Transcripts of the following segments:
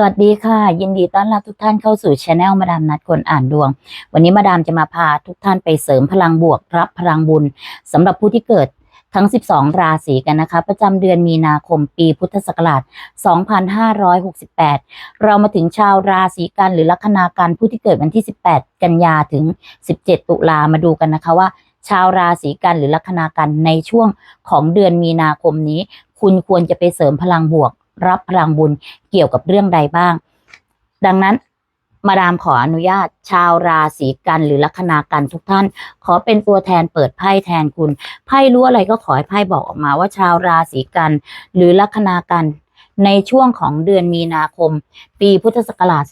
สวัสดีค่ะ ยินดีต้อนรับทุกท่านเข้าสู่ช anel มาดามนัดคนอ่านดวง วันนี้มาดามจะมาพาทุกท่านไปเสริมพลังบวกรับพลังบุญสำหรับผู้ที่เกิดทั้ง 12 ราศีกันนะคะ ประจำเดือนมีนาคมปีพุทธศักราช 2568 เรามาถึงชาวราศีกันหรือลัคนากันผู้ที่เกิดวันที่ 18 กันยาถึง 17 ตุลามาดูกันนะคะว่า ชาวราศีกันหรือลัคนากันในช่วงของเดือนมีนาคมนี้ คุณควรจะไปเสริมพลังบวก รับพลังบุญเกี่ยวกับเรื่องใดบ้าง ดังนั้นมาดามขออนุญาต ชาวราศีกันหรือลัคนากันทุกท่าน ขอเป็นตัวแทนเปิดไพ่แทนคุณไพ่รู้อะไรก็ขอให้ไพ่บอกออกมาว่าชาวราศีกันหรือลัคนากันในช่วงของเดือนมีนาคม ปีพุทธศักราช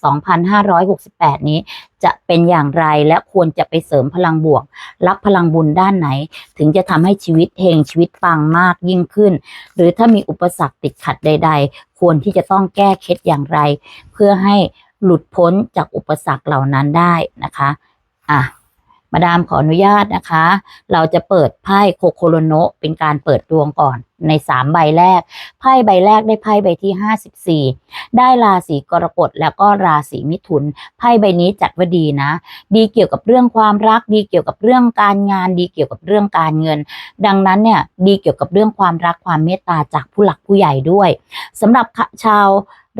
2568 นี้ จะเป็นอย่างไรและควรจะไปเสริมพลังบวก รับพลังบุญด้านไหน ถึงจะทำให้ชีวิตเฮงชีวิตปังมากยิ่งขึ้น หรือถ้ามีอุปสรรคติดขัดใด ๆ ควรที่จะต้องแก้เคล็ดอย่างไร เพื่อให้หลุดพ้นจากอุปสรรคเหล่านั้นได้นะคะอะมาดามขออนุญาตนะคะ เราจะเปิดไพ่โคโคโรโนะเป็นการเปิดดวงก่อนในสามใบแรก ไพ่ใบแรกได้ไพ่ใบที่ห้าสิบสี่ได้ราศีกรกฎแล้วก็ราศีมิถุน ไพ่ใบนี้จัดว่าดีนะ ดีเกี่ยวกับเรื่องความรัก ดีเกี่ยวกับเรื่องการงาน ดีเกี่ยวกับเรื่องการเงิน ดังนั้นเนี่ยดีเกี่ยวกับเรื่องความรักความเมตตาจากผู้หลักผู้ใหญ่ด้วยสำหรับชาว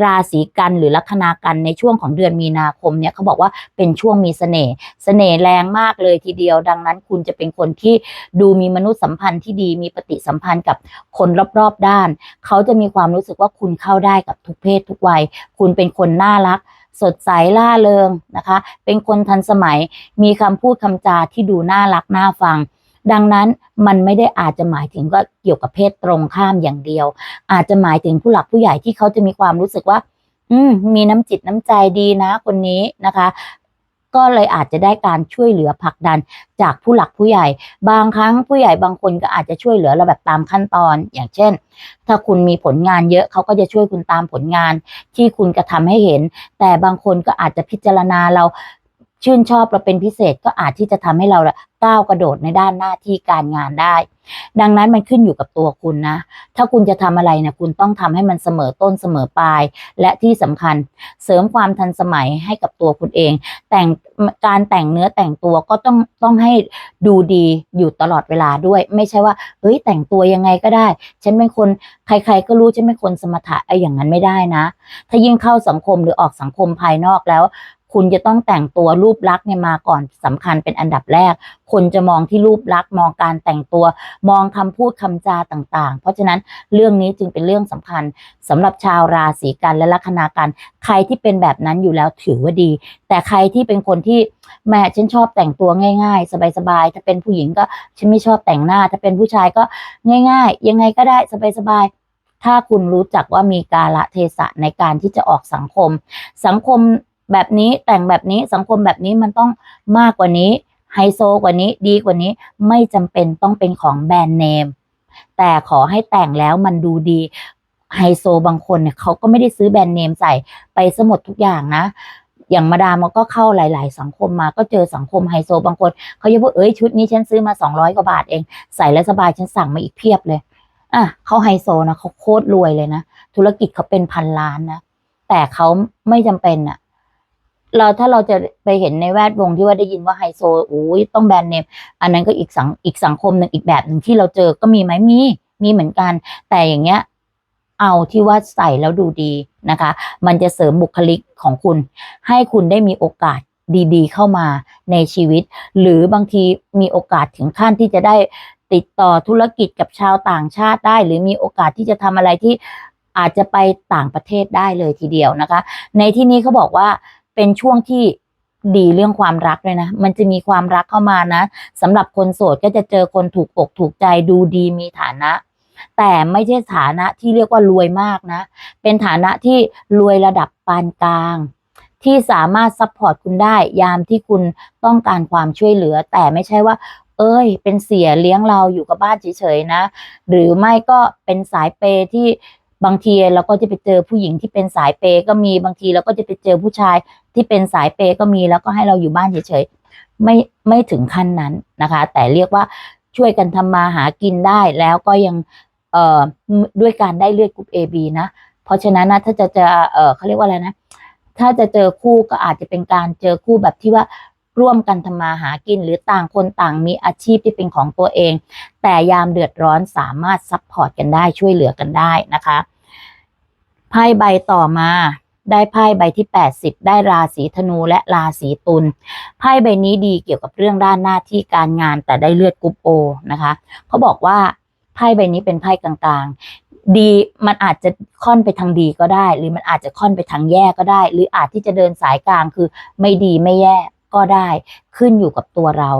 ราศีกันหรือลัคนากันในช่วงของเดือนมีนาคมเนี่ยเขาบอกว่าเป็นช่วงมีเสน่ห์เสน่ห์แรงมากเลยทีเดียว ดังนั้นคุณจะเป็นคนที่ดูมีมนุษยสัมพันธ์ที่ดีมีปฏิสัมพันธ์กับ คนรอบๆด้าน เขาจะมีความรู้สึกว่าคุณเข้าได้กับทุกเพศทุกวัย คุณเป็นคนน่ารัก สดใสล่าเริงนะคะ เป็นคนทันสมัย มีคำพูดคำจาที่ดูน่ารักน่าฟังดังนั้นมันไม่ได้อาจจะหมายถึงก็เกี่ยวกับเพศตรงข้ามอย่างเดียว อาจจะหมายถึงผู้หลักผู้ใหญ่ที่เขาจะมีความรู้สึกว่า อืมมีน้ำจิตน้ำใจดีนะคนนี้นะคะ ก็เลยอาจจะได้การช่วยเหลือผลักดันจากผู้หลักผู้ใหญ่ บางครั้งผู้ใหญ่บางคนก็อาจจะช่วยเหลือเราแบบตามขั้นตอน อย่างเช่น ถ้าคุณมีผลงานเยอะเขาก็จะช่วยคุณตามผลงานที่คุณกระทำให้เห็น แต่บางคนก็อาจจะพิจารณาเรา ชื่นชอบเราเป็นพิเศษก็อาจที่จะทำให้เราก้าวกระโดดในด้านหน้าที่การงานได้ ดังนั้นมันขึ้นอยู่กับตัวคุณนะ ถ้าคุณจะทำอะไรนี่ยคุณต้องทำให้มันเสมอต้นเสมอปลาย และที่สำคัญเสริมความทันสมัยให้กับตัวคุณเอง แต่งการแต่งเนื้อแต่งตัวก็ต้องต้องให้ดูดีอยู่ตลอดเวลาด้วย ไม่ใช่ว่าเฮ้ยแต่งตัวยังไงก็ได้ ฉันเป็นคนใคร ๆ ก็รู้ฉันเป็นคนสมถะไอ้อย่างนั้นไม่ได้นะ ถ้ายิ่งเข้าสังคมหรือออกสังคมภายนอกแล้ว คุณจะต้องแต่งตัวรูปลักษณ์เนี่ยมาก่อนสำคัญเป็นอันดับแรก คนจะมองที่รูปลักษณ์มองการแต่งตัว มองคำพูดคำจาต่าง ๆ เพราะฉะนั้นเรื่องนี้จึงเป็นเรื่องสำคัญสำหรับชาวราศีกันและลัคนากันใครที่เป็นแบบนั้นอยู่แล้วถือว่าดี แต่ใครที่เป็นคนที่แม่ฉันชอบแต่งตัวง่าย ๆ สบายๆถ้าเป็นผู้หญิงก็ฉันไม่ชอบแต่งหน้า ถ้าเป็นผู้ชายก็ง่าย ๆ ยังไงก็ได้สบายๆถ้าคุณรู้จักว่ามีกาละเทศะในการที่จะออกสังคม สังคม แบบนี้แต่งแบบนี้สังคมแบบนี้มันต้องมากกว่านี้ไฮโซกว่านี้ดีกว่านี้ไม่จำเป็นต้องเป็นของแบรนด์เนม แต่ขอให้แต่งแล้วมันดูดีไฮโซบางคนเนี่ยเขาก็ไม่ได้ซื้อแบรนด์เนมใส่ไปสมดทุกอย่างนะ อย่างมาดามก็เข้าหลาย ๆ สังคมมาก็เจอสังคมไฮโซบางคนเขาจะพูดเอ้ยชุดนี้ฉันซื้อมาสองร้อยกว่าบาทเอง ใส่แล้วสบายฉันสั่งมาอีกเพียบเลยอะเขาไฮโซนะเขาโคตรรวยเลยนะ ธุรกิจเขาเป็นพันล้านนะ แต่เขาไม่จำเป็นอะ เราถ้าเราจะไปเห็นในแวดวงที่ว่าได้ยินว่าไฮโซโอ้ยต้องแบรนด์เนมอันนั้นก็อีกสังอีกสังคมหนึ่งอีกแบบหนึ่งที่เราเจอก็มีไหมมีมีเหมือนกัน แต่อย่างเงี้ยเอาที่ว่าใส่แล้วดูดีนะคะ มันจะเสริมบุคลิกของคุณ ให้คุณได้มีโอกาสดีๆ เข้ามาในชีวิต หรือบางทีมีโอกาสถึงขั้นที่จะได้ติดต่อธุรกิจกับชาวต่างชาติได้ หรือมีโอกาสที่จะทำอะไรที่อาจจะไปต่างประเทศได้เลยทีเดียวนะคะ ในที่นี้เขาบอกว่า เป็นช่วงที่ดีเรื่องความรักเลยนะ มันจะมีความรักเข้ามานะสำหรับคนโสดก็จะเจอคนถูกอกถูกใจดูดีมีฐานะ แต่ไม่ใช่ฐานะที่เรียกว่ารวยมากนะ เป็นฐานะที่รวยระดับปานกลาง ที่สามารถซัพพอร์ตคุณได้ยามที่คุณต้องการความช่วยเหลือ แต่ไม่ใช่ว่า เอ้ย เป็นเสียเลี้ยงเราอยู่กับบ้านเฉยๆนะ หรือไม่ก็เป็นสายเปย์ที่บางทีเราก็จะไปเจอผู้หญิงที่เป็นสายเปย์ก็มีบางทีเราก็จะไปเจอผู้ชาย ที่เป็นสายเปย์ก็มีแล้วก็ให้เราอยู่บ้านเฉยๆไม่ไม่ถึงขั้นนั้นนะคะ แต่เรียกว่าช่วยกันทำมาหากินได้แล้วก็ยังเอ่อด้วยการได้เลือดกรุ๊ป AB นะเพราะฉะนั้นนะถ้าจะจะเออเขาเรียกว่าอะไรนะ ถ้าจะเจอคู่ก็อาจจะเป็นการเจอคู่แบบที่ว่าร่วมกันทำมาหากินหรือต่างคนต่างมีอาชีพที่เป็นของตัวเอง แต่ยามเดือดร้อนสามารถซัพพอร์ตกันได้ช่วยเหลือกันได้นะคะไพ่ใบต่อมา ได้ไพ่ใบที่ 80 ได้ราศีธนูและราศีตุลไพ่ใบนี้ดีเกี่ยวกับเรื่องด้านหน้าที่การงานแต่ได้เลือดกรุ๊ปโอนะคะเขาบอกว่าไพ่ใบนี้เป็นไพ่กลางๆ ดีมันอาจจะค่อนไปทางดีก็ได้ หรือมันอาจจะค่อนไปทางแย่ก็ได้ หรืออาจที่จะเดินสายกลางคือไม่ดีไม่แย่ก็ได้ขึ้นอยู่กับตัวเรา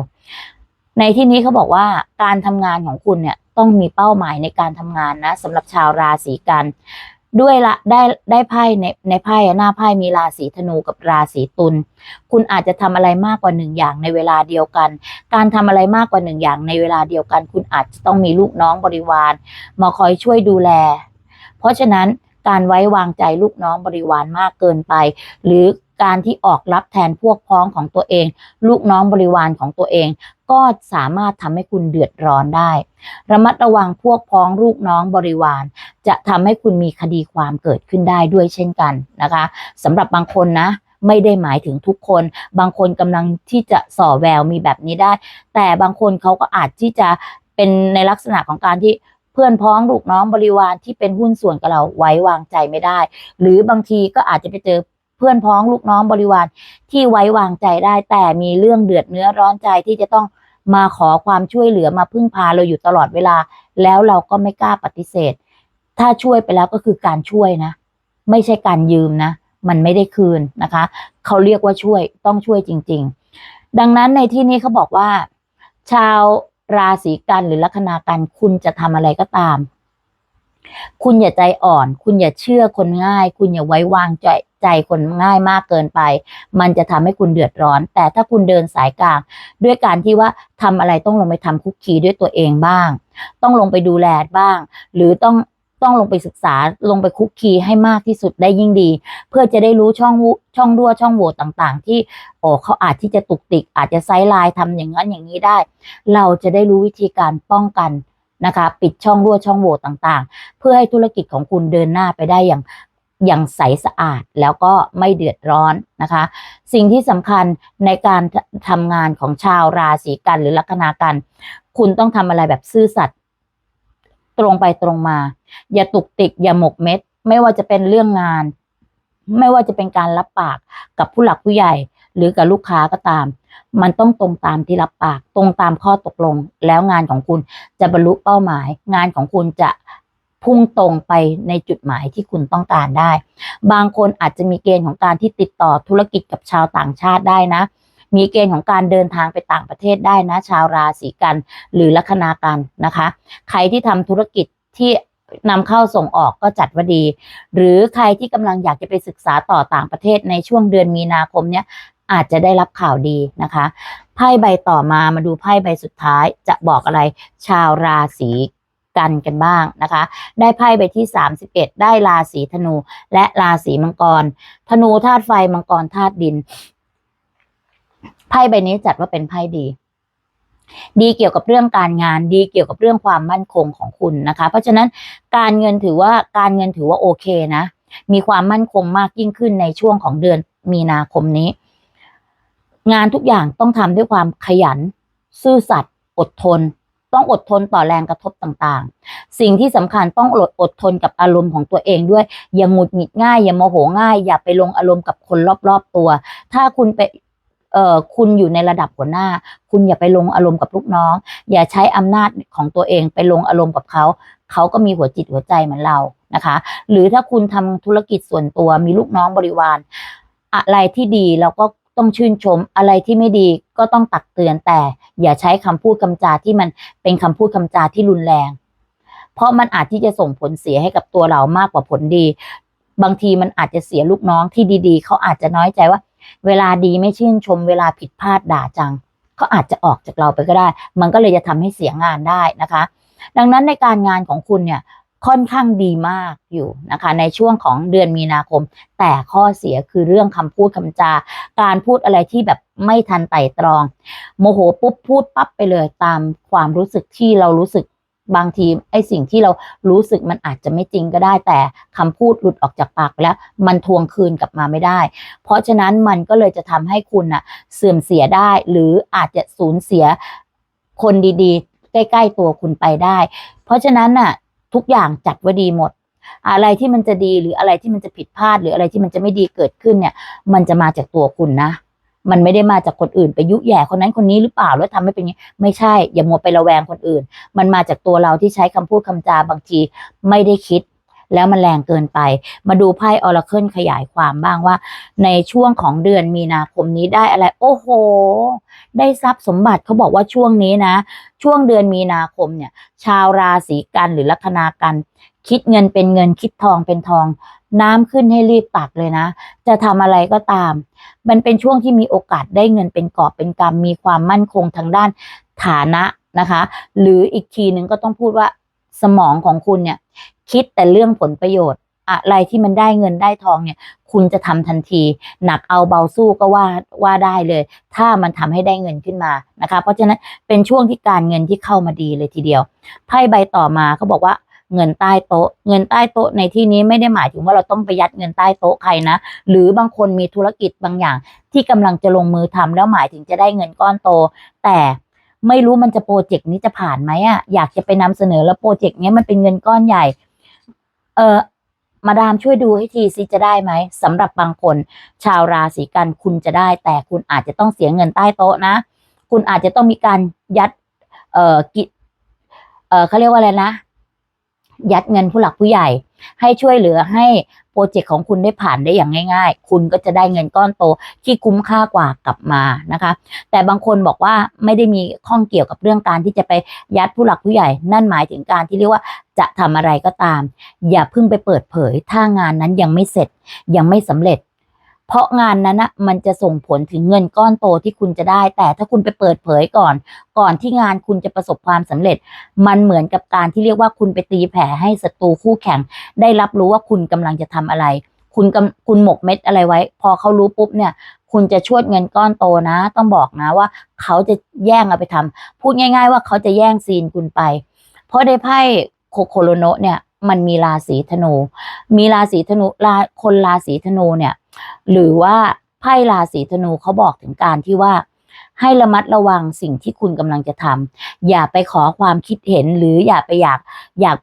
ในที่นี้เขาบอกว่าการทำงานของคุณเนี่ยต้องมีเป้าหมายในการทำงานนะสำหรับชาวราศีกัน ด้วยละได้ได้ไพ่ในในไพ่อะหน้าไพ่มีราศีธนูกับราศีตุลคุณอาจจะทำอะไรมากกว่าหนึ่งอย่างในเวลาเดียวกัน การทำอะไรมากกว่าหนึ่งอย่างในเวลาเดียวกัน คุณอาจจะต้องมีลูกน้องบริวาร มาคอยช่วยดูแล เพราะฉะนั้นการไว้วางใจลูกน้องบริวารมากเกินไป หรือการที่ออกรับแทนพวกพ้องของตัวเอง ลูกน้องบริวารของตัวเอง ก็สามารถทำให้คุณเดือดร้อนได้ ระมัดระวังพวกพ้องลูกน้องบริวาร จะทำให้คุณมีคดีความเกิดขึ้นได้ด้วยเช่นกันนะคะสำหรับบางคนนะไม่ได้หมายถึงทุกคน บางคนกำลังที่จะส่อแววมีแบบนี้ได้ แต่บางคนเขาก็อาจที่จะเป็นในลักษณะของการที่เพื่อนพ้องลูกน้องบริวารที่เป็นหุ้นส่วนกับเราไว้วางใจไม่ได้ หรือบางทีก็อาจจะไปเจอ เพื่อนพ้องลูกน้องบริวารที่ไว้วางใจได้ แต่มีเรื่องเดือดเนื้อร้อนใจที่จะต้องมาขอความช่วยเหลือมาพึ่งพาเราอยู่ตลอดเวลา แล้วเราก็ไม่กล้าปฏิเสธ ถ้าช่วยไปแล้วก็คือการช่วยนะ ไม่ใช่การยืมนะ มันไม่ได้คืนนะคะ เขาเรียกว่าช่วยต้องช่วยจริง ๆ ดังนั้นในที่นี้เขาบอกว่า ชาวราศีกันหรือลัคนากันคุณจะทำอะไรก็ตาม คุณอย่าใจอ่อน คุณอย่าเชื่อคนง่าย คุณอย่าไว้วางใจใจคนง่ายมากเกินไป มันจะทำให้คุณเดือดร้อน แต่ถ้าคุณเดินสายกลาง ด้วยการที่ว่าทำอะไรต้องลงไปทำคุกคีด้วยตัวเองบ้าง ต้องลงไปดูแลบ้าง หรือต้องต้องลงไปศึกษาลงไปคุกคีให้มากที่สุดได้ยิ่งดี เพื่อจะได้รู้ช่องช่องรั่วช่องโหว่ต่างๆ ที่โอ้เขาอาจที่จะตุกติก อาจจะไซด์ไลน์ทำอย่างนั้นอย่างนี้ได้ เราจะได้รู้วิธีการป้องกัน นะคะ ปิดช่องรั่วช่องโหว่ต่างๆ เพื่อให้ธุรกิจของคุณเดินหน้าไปได้อย่างอย่างใสสะอาดแล้วก็ไม่เดือดร้อนนะคะ สิ่งที่สำคัญในการทำงานของชาวราศีกันหรือลัคนากัน คุณต้องทำอะไรแบบซื่อสัตย์ตรงไปตรงมา อย่าตุกติกอย่าหมกเม็ด ไม่ว่าจะเป็นเรื่องงาน ไม่ว่าจะเป็นการรับปากกับผู้หลักผู้ใหญ่ หรือกับลูกค้าก็ตาม มันต้องตรงตามที่รับปาก ตรงตามข้อตกลง แล้วงานของคุณจะบรรลุเป้าหมาย งานของคุณจะพุ่งตรงไปในจุดหมายที่คุณต้องการได้ บางคนอาจจะมีเกณฑ์ของการที่ติดต่อธุรกิจกับชาวต่างชาติได้นะ มีเกณฑ์ของการเดินทางไปต่างประเทศได้นะ ชาวราศีกัน หรือลัคนากันนะคะ ใครที่ทำธุรกิจที่นำเข้าส่งออกก็จัดว่าดี หรือใครที่กำลังอยากจะไปศึกษาต่อต่างประเทศในช่วงเดือนมีนาคมเนี้ย อาจจะได้รับข่าวดีนะคะไพ่ใบต่อมามาดูไพ่ใบสุดท้ายจะบอกอะไรชาวราศีกันกันบ้างนะคะ ได้ไพ่ใบที่ 31 ได้ราศีธนู และราศีมังกร ธนูธาตุไฟมังกรธาตุดินไพ่ใบนี้จัดว่าเป็นไพ่ดี ดีเกี่ยวกับเรื่องการงานดีเกี่ยวกับเรื่องความมั่นคงของคุณนะคะ เพราะฉะนั้นการเงินถือว่าการเงินถือว่าโอเคนะ มีความมั่นคงมากยิ่งขึ้นในช่วงของเดือนมีนาคมนี้ งานทุกอย่างต้องทำด้วยความขยัน ซื่อสัตย์อดทน ต้องอดทนต่อแรงกระทบต่างๆ สิ่งที่สำคัญต้องอดอดทนกับอารมณ์ของตัวเองด้วย อย่าหงุดหงิดง่าย อย่าโมโหง่าย อย่าไปลงอารมณ์กับคนรอบๆตัว ถ้าคุณไปเอ่อคุณอยู่ในระดับหัวหน้า คุณอย่าไปลงอารมณ์กับลูกน้อง อย่าใช้อำนาจของตัวเองไปลงอารมณ์กับเขา เขาก็มีหัวจิตหัวใจเหมือนเรานะคะ หรือถ้าคุณทำธุรกิจส่วนตัวมีลูกน้องบริวาร อะไรที่ดีเราก็ ต้องชื่นชมอะไรที่ไม่ดีก็ต้องตักเตือนแต่ อย่าใช้คำพูดคำจาที่มันเป็นคำพูดคำจาที่รุนแรง เพราะมันอาจที่จะส่งผลเสียให้กับตัวเรามากกว่าผลดี บางทีมันอาจจะเสียลูกน้องที่ดีๆ เขาอาจจะน้อยใจว่า เวลาดีไม่ชื่นชม เวลาผิดพลาดด่าจังเขาอาจจะออกจากเราไปก็ได้ มันก็เลยจะทำให้เสียงานได้นะคะ ดังนั้นในการงานของคุณเนี่ย ค่อนข้างดีมากอยู่นะคะ ในช่วงของเดือนมีนาคม แต่ข้อเสียคือเรื่องคำพูดคำจา การพูดอะไรที่แบบไม่ทันไต่ตรอง โมโหปุ๊บพูดปั๊บไปเลยตามความรู้สึกที่เรารู้สึกบางทีไอ้สิ่งที่เรารู้สึกมันอาจจะไม่จริงก็ได้ แต่คำพูดหลุดออกจากปากไปแล้วมันทวงคืนกลับมาไม่ได้ เพราะฉะนั้นมันก็เลยจะทำให้คุณน่ะเสื่อมเสียได้ หรืออาจจะสูญเสียคนดีๆ ใกล้ ๆ ตัวคุณไปได้ เพราะฉะนั้นน่ะ ทุกอย่างจัดไว่าดีหมด อะไรที่มันจะดีหรืออะไรที่มันจะผิดพลาด หรืออะไรที่มันจะไม่ดีเกิดขึ้นเนี่ย มันจะมาจากตัวคุณนะ มันไม่ได้มาจากคนอื่นไปยุแย่คนนั้นคนนี้หรือเปล่าแล้วทำให้เป็นอย่างนี้ไม่ใช่ อย่ามัวไประแวงคนอื่น มันมาจากตัวเราที่ใช้คำพูดคำจาบางทีไม่ได้คิด แล้วมันแรงเกินไป มาดูไพ่ออราเคิลขยายความบ้างว่า ในช่วงของเดือนมีนาคมนี้ได้อะไร โอ้โห ได้ทรัพย์สมบัติเขาบอกว่าช่วงนี้นะ ช่วงเดือนมีนาคมเนี่ย ชาวราศีกันหรือลัคนากัน คิดเงินเป็นเงินคิดทองเป็นทองน้ำขึ้นให้รีบตักเลยนะ จะทำอะไรก็ตาม มันเป็นช่วงที่มีโอกาสได้เงินเป็นกอบเป็นกำมีความมั่นคงทางด้านฐานะนะคะ หรืออีกทีหนึ่งก็ต้องพูดว่าสมองของคุณเนี่ย คิดแต่เรื่องผลประโยชน์ อะไรที่มันได้เงินได้ทองเนี่ย คุณจะทำทันที หนักเอาเบาสู้ก็ว่าว่าได้เลย ถ้ามันทำให้ได้เงินขึ้นมานะคะ เพราะฉะนั้นเป็นช่วงที่การเงินที่เข้ามาดีเลยทีเดียวไพ่ใบต่อมาเขาบอกว่าเงินใต้โต๊ะ เงินใต้โต๊ะในที่นี้ไม่ได้หมายถึงว่าเราต้องไปยัดเงินใต้โต๊ะใครนะ หรือบางคนมีธุรกิจบางอย่าง ที่กำลังจะลงมือทำแล้วหมายถึงจะได้เงินก้อนโต แต่ไม่รู้มันจะโปรเจกต์นี้จะผ่านไหมอะอยากจะไปนำเสนอแล้วโปรเจกต์นี้มันเป็นเงินก้อนใหญ่ เออมาดามช่วยดูให้ทีซิจะได้ไหมสำหรับบางคน ชาวราศีกันคุณจะได้ แต่คุณอาจจะต้องเสียเงินใต้โต๊ะนะ คุณอาจจะต้องมีการยัด เอ่อกิเออเขาเรียกว่าอะไรนะ ยัดเงินผู้หลักผู้ใหญ่ ให้ช่วยเหลือให้โปรเจกต์ของคุณได้ผ่านได้อย่างง่าย ๆ คุณก็จะได้เงินก้อนโตที่คุ้มค่ากว่ากลับมานะคะ แต่บางคนบอกว่าไม่ได้มีข้องเกี่ยวกับเรื่องการที่จะไปยัดผู้หลักผู้ใหญ่ นั่นหมายถึงการที่เรียกว่าจะทำอะไรก็ตาม อย่าเพิ่งไปเปิดเผย ถ้างานนั้นยังไม่เสร็จยังไม่สำเร็จ เพราะงานนั้นนะมันจะส่งผลถึงเงินก้อนโตที่คุณจะได้ แต่ถ้าคุณไปเปิดเผยก่อน ก่อนที่งานคุณจะประสบความสำเร็จ มันเหมือนกับการที่เรียกว่าคุณไปตีแผ่ให้ศัตรูคู่แข่ง ได้รับรู้ว่าคุณกำลังจะทำอะไร คุณกำคุณหมกเม็ดอะไรไว้ พอเขารู้ปุ๊บเนี่ย คุณจะชวดเงินก้อนโตนะ ต้องบอกนะว่า เขาจะแย่งเอาไปทำพูดง่าย ๆ ว่าเขาจะแย่งซีนคุณไป เพราะในไพ่โคโคโรโนเนี่ย มันมีราศีธนู มีราศีธนูราคนราศีธนูเนี่ย หรือว่าไพ่ราศีธนูเขาบอกถึงการที่ว่า ให้ระมัดระวังสิ่งที่คุณกำลังจะทำอย่าไปขอความคิดเห็นหรืออย่าไปอยากอยาก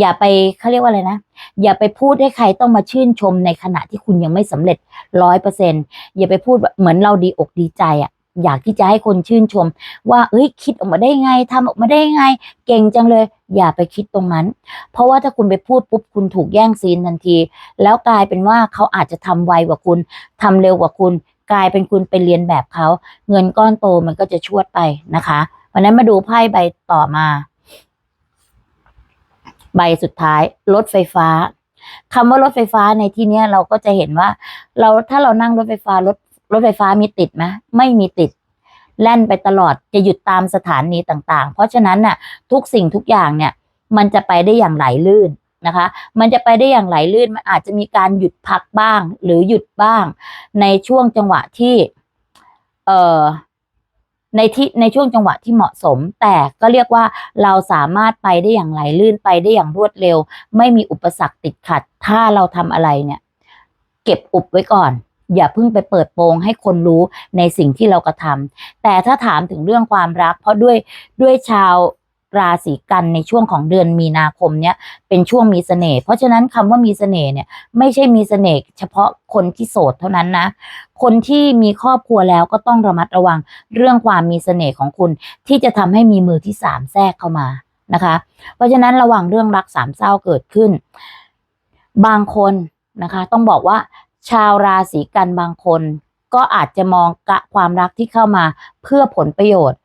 อย่าไปเขาเรียกว่าอะไรนะ อย่าไปพูดให้ใครต้องมาชื่นชมในขณะที่คุณยังไม่สำเร็จร้อยเปอร์เซ็นอย่าไปพูดเหมือนเราดีอกดีใจอะ อยากที่จะให้คนชื่นชม ว่าเอ้ยคิดออกมาได้ไงทำออกมาได้ไง เก่งจังเลย อย่าไปคิดตรงนั้น เพราะว่าถ้าคุณไปพูดปุ๊บคุณถูกแย่งซีนทันที แล้วกลายเป็นว่าเขาอาจจะทำไวกว่าคุณทำเร็วกว่าคุณ กลายเป็นคุณไปเรียนแบบเขา เงินก้อนโตมันก็จะชวดไปนะคะวันนั้นมาดูไพ่ใบต่อมา ใบสุดท้าย รถไฟฟ้าคำว่ารถไฟฟ้าในที่นี้เราก็จะเห็นว่า เราถ้าเรานั่งรถไฟฟ้ารถ รถไฟฟ้ามีติดไหมไม่มีติด แล่นไปตลอดจะหยุดตามสถานีต่างๆ เพราะฉะนั้นน่ะทุกสิ่งทุกอย่างเนี่ย มันจะไปได้อย่างไหลลื่นนะคะ มันจะไปได้อย่างไหลลื่น มันอาจจะมีการหยุดพักบ้าง หรือหยุดบ้าง ในช่วงจังหวะที่ เอ่อในที่ในช่วงจังหวะที่เหมาะสม แต่ก็เรียกว่าเราสามารถไปได้อย่างไหลลื่นไปได้อย่างรวดเร็ว ไม่มีอุปสรรคติดขัด ถ้าเราทำอะไรเนี่ย เก็บอุบไว้ก่อน อย่าเพิ่งไปเปิดโปงให้คนรู้ในสิ่งที่เรากระทำแต่ถ้าถามถึงเรื่องความรัก เพราะด้วยด้วยชาวราศีกันในช่วงของเดือนมีนาคมเนี้ยเป็นช่วงมีเสน่ห์เพราะฉะนั้นคำว่ามีเสน่ห์เนี่ยไม่ใช่มีเสน่ห์เฉพาะคนที่โสดเท่านั้นนะ คนที่มีครอบครัวแล้วก็ต้องระมัดระวังเรื่องความมีเสน่ห์ของคุณ ที่จะทำให้มีมือที่สามแทรกเข้ามานะคะ เพราะฉะนั้นระวังเรื่องรักสามเศร้าเกิดขึ้น บางคนนะคะ ต้องบอกว่า ชาวราศีกันบางคน ก็อาจจะมองกะความรักที่เข้ามาเพื่อผลประโยชน์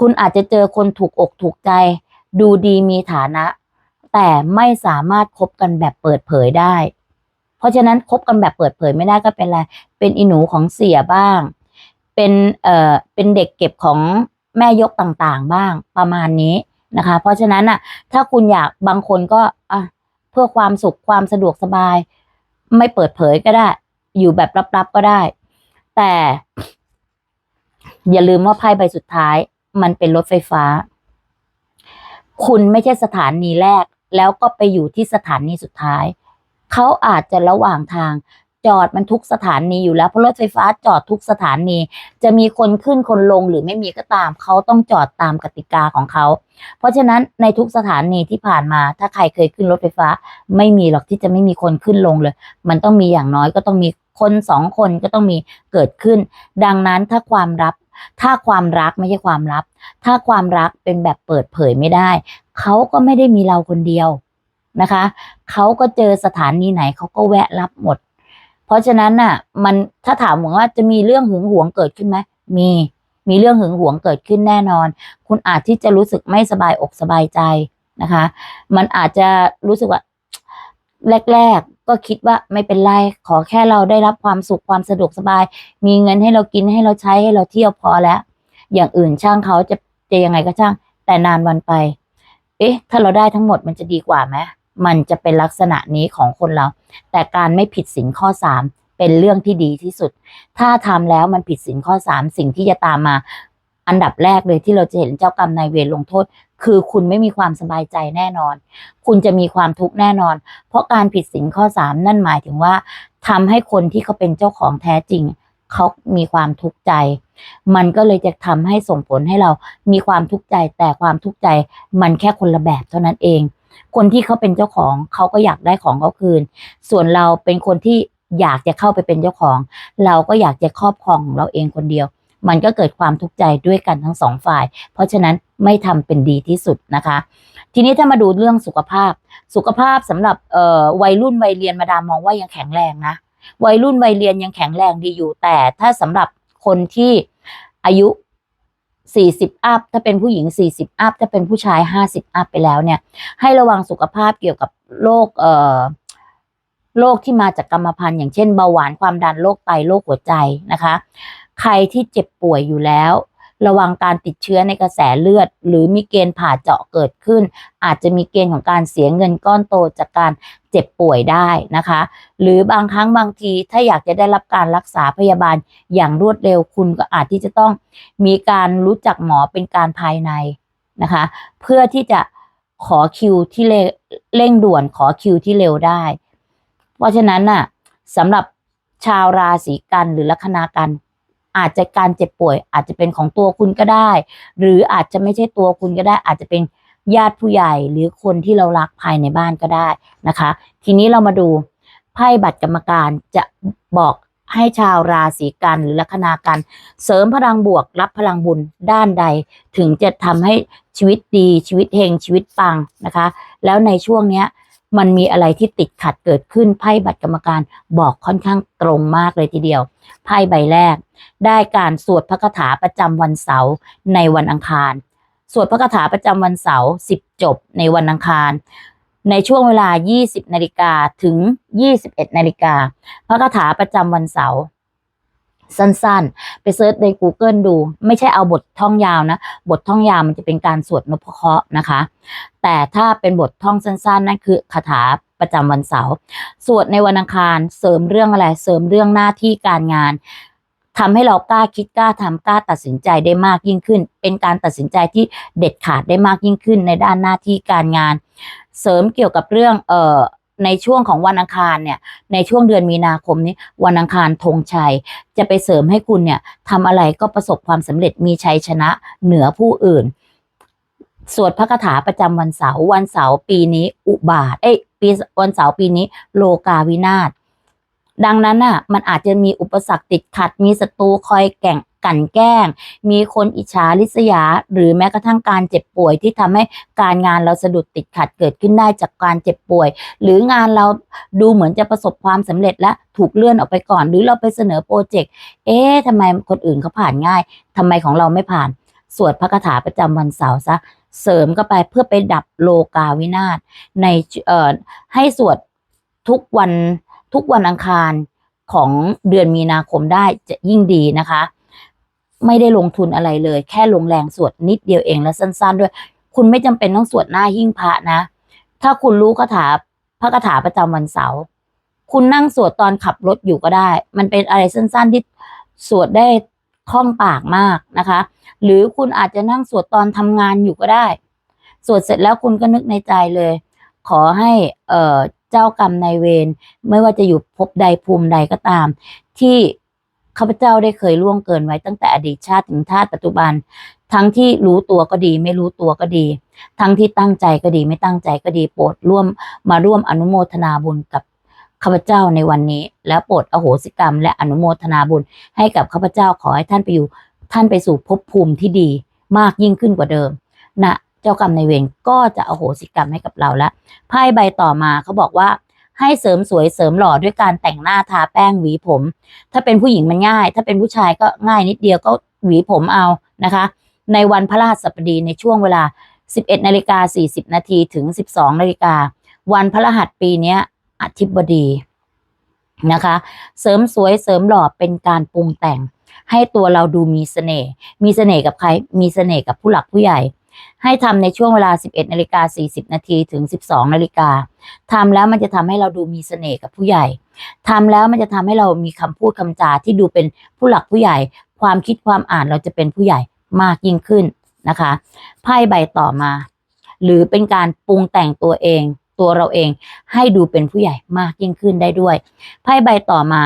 คุณอาจจะเจอคนถูกอกถูกใจ ดูดีมีฐานะ แต่ไม่สามารถคบกันแบบเปิดเผยได้ เพราะฉะนั้นคบกันแบบเปิดเผยไม่ได้ก็เป็นอะไร เป็นอีหนูของเสียบ้าง เป็นเอ่อเป็นเด็กเก็บของแม่ยกต่างๆบ้างประมาณนี้นะคะ เพราะฉะนั้นอะถ้าคุณอยากบางคนก็อะเพื่อความสุขความสะดวกสบาย ไม่เปิดเผยก็ได้ อยู่แบบลับๆก็ได้ แต่อย่าลืมว่าไพ่ใบสุดท้าย มันเป็นรถไฟฟ้า คุณไม่ใช่สถานีแรก แล้วก็ไปอยู่ที่สถานีสุดท้าย เขาอาจจะระหว่างทาง จอดมันทุกสถานีอยู่แล้วเพราะรถไฟฟ้าจอดทุกสถานี จะมีคนขึ้นคนลงหรือไม่มีก็ตาม เขาต้องจอดตามกติกาของเขา เพราะฉะนั้นในทุกสถานีที่ผ่านมา ถ้าใครเคยขึ้นรถไฟฟ้า ไม่มีหรอกที่จะไม่มีคนขึ้นลงเลย มันต้องมีอย่างน้อยก็ต้องมีคนสองคนก็ต้องมีเกิดขึ้น ดังนั้นถ้าความรับ ถ้าความรักไม่ใช่ความลับ ถ้าความรักเป็นแบบเปิดเผยไม่ได้ เขาก็ไม่ได้มีเราคนเดียวนะคะ เขาก็เจอสถานีไหนเขาก็แวะรับหมด เพราะฉะนั้นน่ะ มันถ้าถามว่าจะมีเรื่องหึงหวงเกิดขึ้นไหมมีมีเรื่องหึงหวงเกิดขึ้นแน่นอน คุณอาจที่จะรู้สึกไม่สบายอกสบายใจนะคะ มันอาจจะรู้สึกว่าแรกๆก็คิดว่าไม่เป็นไรขอแค่เราได้รับความสุขความสะดวกสบาย มีเงินให้เรากินให้เราใช้ให้เราเที่ยวพอแล้ว อย่างอื่นช่างเขาจะจะยังไงก็ช่าง แต่นานวันไป เอ๊ะ ถ้าเราได้ทั้งหมดมันจะดีกว่าไหม มันจะเป็นลักษณะนี้ของคนเรา แต่การไม่ผิดศีลข้อสามเป็นเรื่องที่ดีที่สุด ถ้าทำแล้วมันผิดศีลข้อสามสิ่งที่จะตามมา อันดับแรกเลยที่เราจะเห็นเจ้ากรรมนายเวรลงโทษ คือคุณไม่มีความสบายใจแน่นอน คุณจะมีความทุกข์แน่นอน เพราะการผิดศีลข้อสามนั่นหมายถึงว่าทำให้คนที่เขาเป็นเจ้าของแท้จริงเขามีความทุกข์ใจ มันก็เลยจะทำให้ส่งผลให้เรามีความทุกข์ใจ แต่ความทุกข์ใจมันแค่คนละแบบเท่านั้นเอง คนที่เขาเป็นเจ้าของเขาก็อยากได้ของเขาคืน ส่วนเราเป็นคนที่อยากจะเข้าไปเป็นเจ้าของ เราก็อยากจะครอบครองของเราเองคนเดียว มันก็เกิดความทุกข์ใจด้วยกันทั้งสองฝ่าย เพราะฉะนั้นไม่ทำเป็นดีที่สุดนะคะ ทีนี้ถ้ามาดูเรื่องสุขภาพ สุขภาพสำหรับเอ่อวัยรุ่นวัยเรียนมาดามมองว่ายังแข็งแรงนะวัยรุ่นวัยเรียนยังแข็งแรงดีอยู่ แต่ถ้าสำหรับคนที่อายุ 40 อัพถ้าเป็นผู้หญิง 40 อัพถ้าเป็นผู้ชาย 50 อัพไปแล้วเนี่ย ให้ระวังสุขภาพเกี่ยวกับโรคเอ่อโรคที่มาจากกรรมพันธุ์อย่างเช่นเบาหวานความดันโรคไตโรคหัวใจนะคะ ใครที่เจ็บป่วยอยู่แล้ว ระวังการติดเชื้อในกระแสเลือด หรือมีเกณฑ์ผ่าเจาะเกิดขึ้น อาจจะมีเกณฑ์ของการเสียเงินก้อนโตจากการ เจ็บป่วยได้นะคะ หรือบางครั้งบางทีถ้าอยากจะได้รับการรักษาพยาบาลอย่างรวดเร็วคุณก็อาจที่จะต้องมีการรู้จักหมอเป็นการภายในนะคะ เพื่อที่จะขอคิวที่เรเร่งด่วนขอคิวที่เร็วได้ เพราะฉะนั้นน่ะสำหรับชาวราศีกันหรือลัคนากันอาจจะการเจ็บป่วย อาจจะเป็นของตัวคุณก็ได้ หรืออาจจะไม่ใช่ตัวคุณก็ได้ อาจจะเป็น ญาติผู้ใหญ่หรือคนที่เรารักภายในบ้านก็ได้นะคะ ทีนี้เรามาดูไพ่บัตรกรรมการจะบอกให้ชาวราศีกันหรือลัคนากัน เสริมพลังบวกรับพลังบุญด้านใด ถึงจะทำให้ชีวิตดีชีวิตเฮงชีวิตปังนะคะ แล้วในช่วงเนี้ยมันมีอะไรที่ติดขัดเกิดขึ้นไพ่บัตรกรรมการบอกค่อนข้างตรงมากเลยทีเดียวไพ่ใบแรก ได้การสวดพระคาถาประจำวันเสาร์ในวันอังคาร สวดพระคาถาประจำวันเสาร์10 จบในวันอังคาร ในช่วงเวลา 20 นาฬิกาถึง 21 นาฬิกา พระคาถาประจำวันเสาร์สั้นๆ ไปเซิร์ชใน Google ดู ไม่ใช่เอาบทท่องยาวนะ บทท่องยาวมันจะเป็นการสวดนพเคราะห์นะคะ แต่ถ้าเป็นบทท่องสั้นๆ นั่นคือคาถาประจำวันเสาร์ สวดในวันอังคาร เสริมเรื่องอะไร เสริมเรื่องหน้าที่การงาน ทำให้เรากล้าคิดกล้าทำกล้าตัดสินใจได้มากยิ่งขึ้น เป็นการตัดสินใจที่เด็ดขาดได้มากยิ่งขึ้นในด้านหน้าที่การงาน เสริมเกี่ยวกับเรื่องเอ่อในช่วงของวันอังคารเนี่ย ในช่วงเดือนมีนาคมนี้ วันอังคารธงชัย จะไปเสริมให้คุณเนี่ยทำอะไรก็ประสบความสำเร็จมีชัยชนะเหนือผู้อื่น สวดพระคาถาประจำวันเสาร์วันเสาร์ปีนี้ อุบาท เอ้ยปีวันเสาร์ปีนี้ โลกาวินาศ ดังนั้นน่ะมันอาจจะมีอุปสรรคติดขัด มีศัตรูคอยแก่งกันแกล้ง มีคนอิจฉาริษยา หรือแม้กระทั่งการเจ็บป่วยที่ทำให้การงานเราสะดุดติดขัดเกิดขึ้นได้จากการเจ็บป่วย หรืองานเราดูเหมือนจะประสบความสำเร็จและถูกเลื่อนออกไปก่อน หรือเราไปเสนอโปรเจกต์เอ๊ะทำไมคนอื่นเขาผ่านง่ายทำไมของเราไม่ผ่าน สวดพระคาถาประจำวันเสาร์ซะเสริมเข้าไปเพื่อไปดับโลกาวินาศในเอ่อให้สวดทุกวัน ทุกวันอังคารของเดือนมีนาคมได้จะยิ่งดีนะคะ ไม่ได้ลงทุนอะไรเลย แค่ลงแรงสวดนิดเดียวเองและสั้น ๆ ด้วย คุณไม่จำเป็นต้องสวดหน้าหิ้งพระนะ ถ้าคุณรู้คาถาพระคาถาประจำวันเสาร์คุณนั่งสวดตอนขับรถอยู่ก็ได้ มันเป็นอะไรสั้น ๆ ที่สวดได้คล่องปากมากนะคะ หรือคุณอาจจะนั่งสวดตอนทำงานอยู่ก็ได้ สวดเสร็จแล้วคุณก็นึกในใจเลย ขอให้เอ่อ เจ้ากรรมนายเวรไม่ว่าจะอยู่ภพใดภูมิใดก็ตาม ที่ข้าพเจ้าได้เคยล่วงเกินไว้ตั้งแต่อดีตชาติถึงชาติปัจจุบัน ทั้งที่รู้ตัวก็ดี ไม่รู้ตัวก็ดี ทั้งที่ตั้งใจก็ดี ไม่ตั้งใจก็ดีโปรดร่วมมาร่วมอนุโมทนาบุญกับข้าพเจ้าในวันนี้ แล้วโปรดอโหสิกรรม และอนุโมทนาบุญให้กับข้าพเจ้าขอให้ท่านไปอยู่ ท่านไปสู่ภพภูมิที่ดีมากยิ่งขึ้นกว่าเดิมนะ เจ้ากรรมในเวรก็จะอโหสิกรรมให้กับเราแล้วไพ่ใบต่อมาเขาบอกว่าให้เสริมสวยเสริมหล่อด้วยการแต่งหน้าทาแป้งหวีผม ถ้าเป็นผู้หญิงมันง่าย ถ้าเป็นผู้ชายก็ง่ายนิดเดียวก็หวีผมเอานะคะ ในวันพระราชบดีในช่วงเวลา 11นาฬิกา40นาทีถึง 12นาฬิกาวันพระรหัสปีนี้อาทิบดีนะคะ เสริมสวยเสริมหล่อเป็นการปรุงแต่ง ให้ตัวเราดูมีเสน่ห์มีเสน่ห์กับใครมีเสน่ห์กับผู้หลักผู้ใหญ่ ให้ทำในช่วงเวลา 11นาฬิกา40นาทีถึง 12นาฬิกาทำแล้วมันจะทำให้เราดูมีเสน่ห์กับผู้ใหญ่ทำแล้วมันจะทำให้เรามีคำพูดคำจาที่ดูเป็นผู้หลักผู้ใหญ่ ความคิดความอ่านเราจะเป็นผู้ใหญ่มากยิ่งขึ้นนะคะไพ่ใบต่อมา หรือเป็นการปรุงแต่งตัวเองตัวเราเองให้ดูเป็นผู้ใหญ่มากยิ่งขึ้นได้ด้วยไพ่ใบต่อมา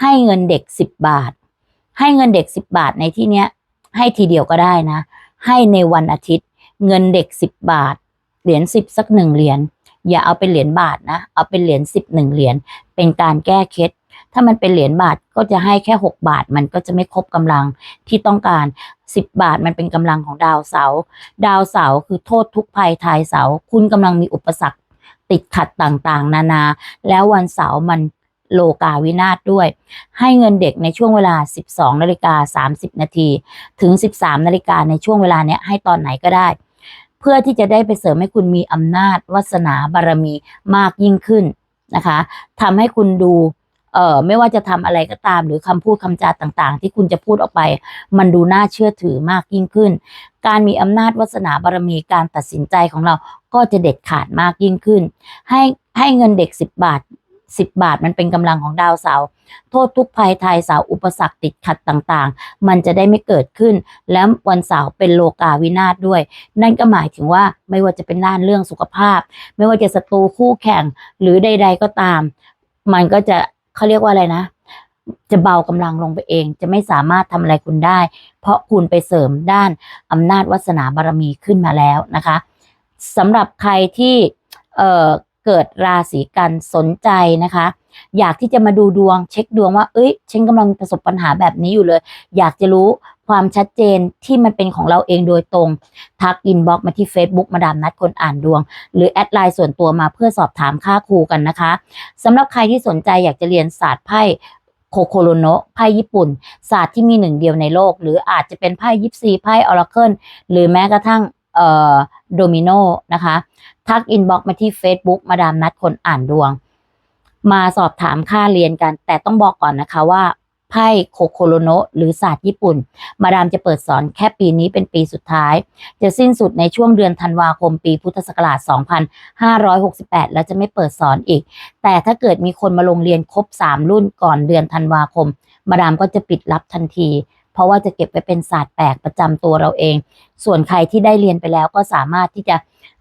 ให้เงินเด็ก 10 บาท ให้เงินเด็ก 10 บาทในที่เนี้ยให้ทีเดียวก็ได้นะ ให้ในวันอาทิตย์ เงินเด็ก10บบาท เหรียญ10สักหนึ่งเหรียญอย่าเอาเป็นเหรียญบาทนะ เอาเป็นเหรียญ10หนึ่งเหรียญเป็นการแก้เคล็ดถ้ามันเป็นเหรียญบาทก็จะให้แค่ 6 บาท มันก็จะไม่ครบกำลังที่ต้องการ 10 บาทมันเป็นกำลังของดาวเสา ดาวเสาคือโทษทุกภัยทายเสา คุณกำลังมีอุปสรรคติดขัดต่างๆ นานา แล้ววันเสาร์มันโลกาวินาศด้วย ให้เงินเด็กในช่วงเวลา 12นาฬิกา30 นาทีถึง 13นาฬิกาในช่วงเวลาเนี้ยให้ตอนไหนก็ได้ เพื่อที่จะได้ไปเสริมให้คุณมีอำนาจวาสนาบารมีมากยิ่งขึ้นนะคะทำให้คุณดูเอ่อไม่ว่าจะทำอะไรก็ตาม หรือคำพูดคำจาต่างๆ ที่คุณจะพูดออกไป มันดูน่าเชื่อถือมากยิ่งขึ้น การมีอำนาจวาสนาบารมีการตัดสินใจของเราก็จะเด็ดขาดมากยิ่งขึ้น ให้ให้เงินเด็ก 10 บาท 10บาทมันเป็นกำลังของดาวเสาร์โทษทุกภัยทายเสาอุปสรรคติดขัดต่างๆ มันจะได้ไม่เกิดขึ้น แล้ววันเสาร์เป็นโลกาวินาศด้วย นั่นก็หมายถึงว่าไม่ว่าจะเป็นด้านเรื่องสุขภาพ ไม่ว่าจะศัตรูคู่แข่งหรือใด ๆก็ตาม มันก็จะเขาเรียกว่าอะไรนะ จะเบากำลังลงไปเอง จะไม่สามารถทำอะไรคุณได้ เพราะคุณไปเสริมด้านอำนาจวาสนาบารมีขึ้นมาแล้วนะคะสำหรับใครที่เอ่อ เกิดราศีกันสนใจนะคะ อยากที่จะมาดูดวงเช็คดวงว่า เอ้ยฉันกำลังประสบปัญหาแบบนี้อยู่เลย อยากจะรู้ความชัดเจนที่มันเป็นของเราเองโดยตรง ทักอินบ็อกมาที่ Facebook มาดามนัดคนอ่านดวง หรือแอดไลน์ส่วนตัวมาเพื่อสอบถามค่าครูกันนะคะสำหรับใครที่สนใจอยากจะเรียนศาสตร์ไพ่โคโคโรโนะไพ่ญี่ปุ่น ศาสตร์ที่มีหนึ่งเดียวในโลก หรืออาจจะเป็นไพ่ยิปซีไพ่ออราเคิลหรือแม้กระทั่งเอ่อโดมิโนนะคะ ทักอินบ็อกมาที่ Facebook มาดามนัดคนอ่านดวง มาสอบถามค่าเรียนกัน แต่ต้องบอกก่อนนะคะว่าไพ่โคโคโรโนะหรือศาสตร์ญี่ปุ่น มาดามจะเปิดสอนแค่ปีนี้เป็นปีสุดท้าย จะสิ้นสุดในช่วงเดือนธันวาคมปีพุทธศักราช 2568 แล้วจะไม่เปิดสอนอีก แต่ถ้าเกิดมีคนมาลงเรียนครบ 3 รุ่นก่อนเดือนธันวาคม มาดามก็จะปิดรับทันที ราะว่าจะเก็บไว้เป็นศาสตร์แปลกประจำตัวเราเอง ส่วนใครที่ได้เรียนไปแล้วก็สามารถที่จะ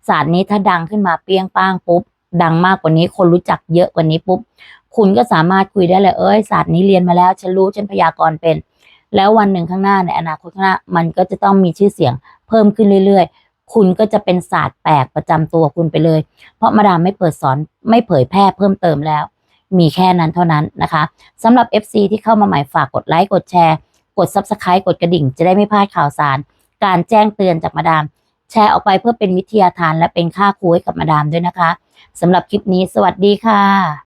ศาสตร์นี้ถ้าดังขึ้นมาเปี้ยงป้างปุ๊บ ดังมากกว่านี้คนรู้จักเยอะกว่านี้ปุ๊บ คุณก็สามารถคุยได้เลยเอ้ยศาสตร์นี้เรียนมาแล้วฉันรู้ฉันพยากรณ์เป็น แล้ววันหนึ่งข้างหน้าในอนาคตข้างหน้ามันก็จะต้องมีชื่อเสียงเพิ่มขึ้นเรื่อย ๆคุณก็จะเป็นศาสตร์แปลกประจำตัวคุณไปเลย เพราะมาดามไม่เปิดสอนไม่เผยแพร่เพิ่มเติมแล้ว มีแค่นั้นเท่านั้นนะคะสำหรับ FC ที่เข้ามาใหม่ฝากกดไลค์กดแชร์ กด Subscribe กดกระดิ่ง จะได้ไม่พลาดข่าวสาร การแจ้งเตือนจากมาดาม แชร์ออกไปเพื่อเป็นวิทยาทานและเป็นค่าครูให้กับมาดามด้วยนะคะสำหรับคลิปนี้ สวัสดีค่ะ